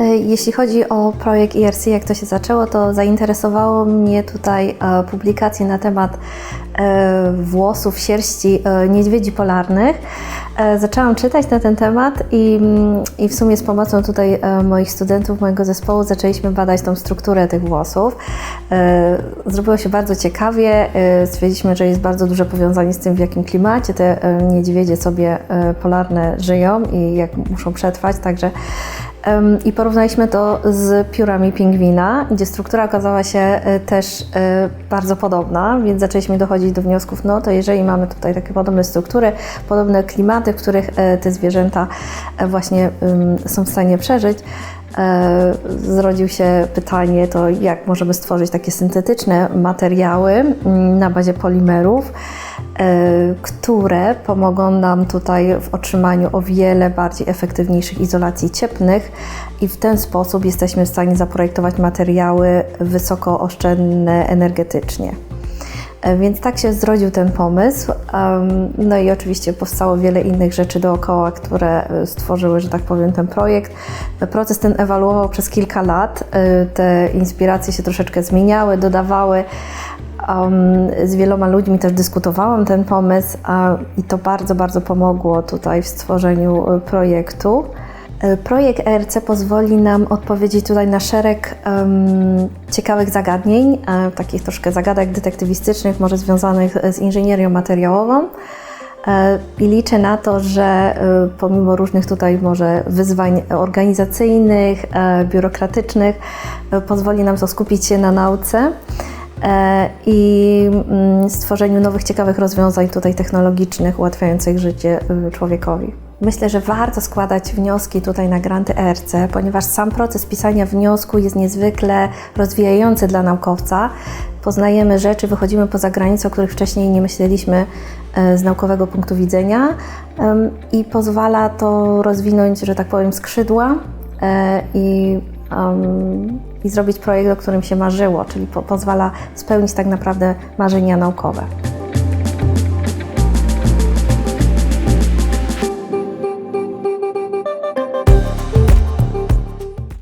E, Jeśli chodzi o projekt IRC, jak to się zaczęło, to zainteresowało mnie tutaj e, publikacje na temat e, włosów, sierści e, niedźwiedzi polarnych. E, Zaczęłam czytać na ten temat i, mm, i w sumie z pomocą tutaj e, moich studentów, mojego zespołu zaczęliśmy badać tą strukturę tych włosów. E, Zrobiło się bardzo ciekawie. e, Stwierdziliśmy, że jest bardzo duże powiązanie z tym, w jakim klimacie te e, niedźwiedzie sobie polarne żyją i jak muszą przetrwać. Także I porównaliśmy to z piórami pingwina, gdzie struktura okazała się też bardzo podobna, więc zaczęliśmy dochodzić do wniosków, no to jeżeli mamy tutaj takie podobne struktury, podobne klimaty, w których te zwierzęta właśnie są w stanie przeżyć, zrodził się pytanie, to jak możemy stworzyć takie syntetyczne materiały mm, na bazie polimerów, e, które pomogą nam tutaj w otrzymaniu o wiele bardziej efektywniejszych izolacji cieplnych i w ten sposób jesteśmy w stanie zaprojektować materiały wysokooszczędne energetycznie. E, Więc tak się zrodził ten pomysł. No i oczywiście powstało wiele innych rzeczy dookoła, które e, stworzyły, że tak powiem, ten projekt. Proces ten ewaluował przez kilka lat. E, Te inspiracje się troszeczkę zmieniały, dodawały. Z wieloma ludźmi też dyskutowałam ten pomysł i to bardzo, bardzo pomogło tutaj w stworzeniu e, projektu. E, Projekt ERC pozwoli nam odpowiedzieć tutaj na szereg em, ciekawych zagadnień, e, takich troszkę zagadek detektywistycznych, może związanych z inżynierią materiałową. E, I liczę na to, że e, pomimo różnych tutaj może wyzwań organizacyjnych, e, biurokratycznych, e, pozwoli nam to skupić się na nauce e, i mm, stworzeniu nowych, ciekawych rozwiązań tutaj technologicznych, ułatwiających życie y, człowiekowi. Myślę, że warto składać wnioski tutaj na granty ERC, ponieważ sam proces pisania wniosku jest niezwykle rozwijający dla naukowca. Poznajemy rzeczy, wychodzimy poza granice, o których wcześniej nie myśleliśmy e, z naukowego punktu widzenia i pozwala to rozwinąć, że tak powiem, skrzydła e, i, i zrobić projekt, o którym się marzyło, czyli po, pozwala spełnić tak naprawdę marzenia naukowe.